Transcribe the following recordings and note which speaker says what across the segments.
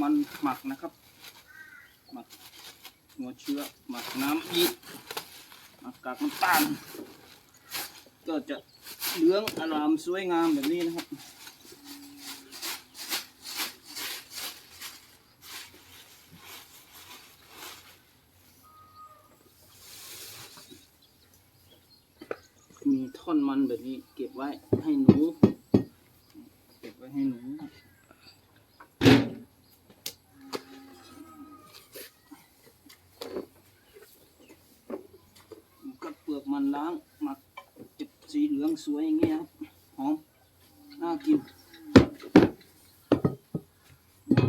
Speaker 1: มันหมักนะครับหมักหัวเชื้อหมักน้ำยีหมักกากน้ำตาลก็จะเหลืองอารามสวยงามแบบนี้นะครับมีท่อนมันแบบนี้เก็บไว้ให้หนู เก็บไว้ให้หนู กับเปลือก มันล้างหมักจะสีเหลืองสวยอย่างเงี้ยครับหอมน่ากิน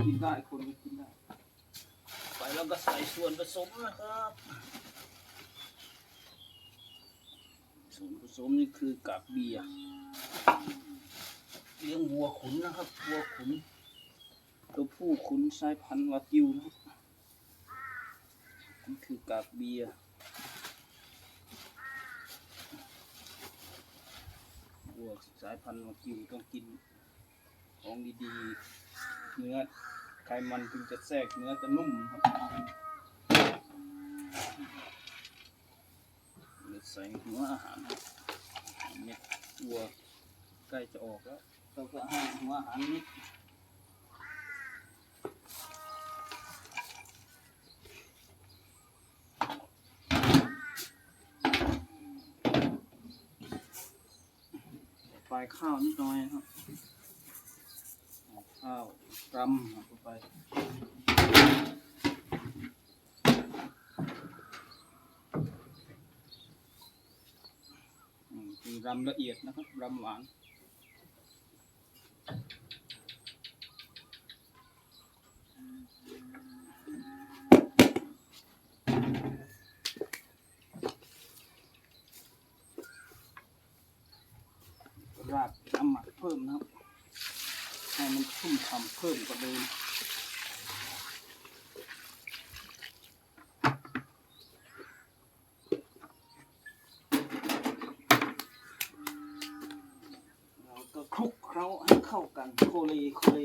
Speaker 1: กินได้คนก็กินได้ ไปแล้วก็ใส่ส่วนผสมนะครับส่วนผสมนี่คือกากเบียร์เลี้ยงวัวขุนนะครับวัวขุนตัวผู้ขุนสายพันธุ์วากิวนะครับนี่คือกากเบียร์ วัวสายพันธุ์มากิวต้องกินของดีๆ เนื้อไขมันถึงจะแทรกเนื้อจะนุ่มครับเดี๋ยวใส่หัวอาหารเม็ดวัวใกล้จะออกแล้วเราก็ให้หัวอาหารนิด ปลายข้าวนิดหน่อยครับข้าวรำเอไปคือรำละเอียดนะครับรำหวานราดน้ำหมักเพิ่มนะครับ ให้ มันชุ่มฉ่ำเพิ่มกว่าเดิมเราก็คลุกเคล้าให้เข้ากันโคเลโคเล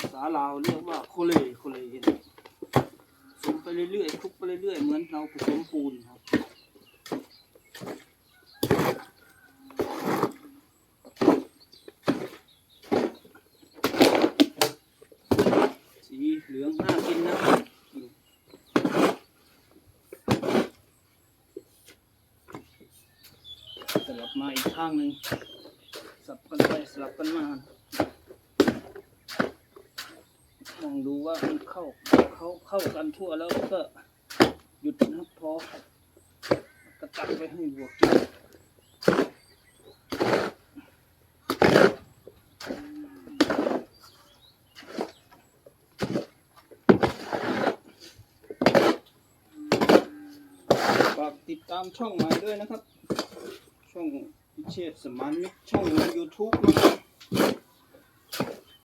Speaker 1: ภาษาลาวเรียกว่าโคเลโคเลผสมไปเรื่อยๆคลุกไปเรื่อยๆ เหมือนเราผสมปูนครับ สี เหลืองน่ากินนะครับสลับมาอีกข้างหนึ่งสลับกันไปสลับกันมา มองดูว่ามันเข้าเข้าเข้ากันทั่วแล้วก็หยุดนะพอกระตักไปให้วัวกินากติดตามช่องใหม่ด้วยนะครับ ช่องพิเชษสมานมิตรช่อง YouTube นะครับ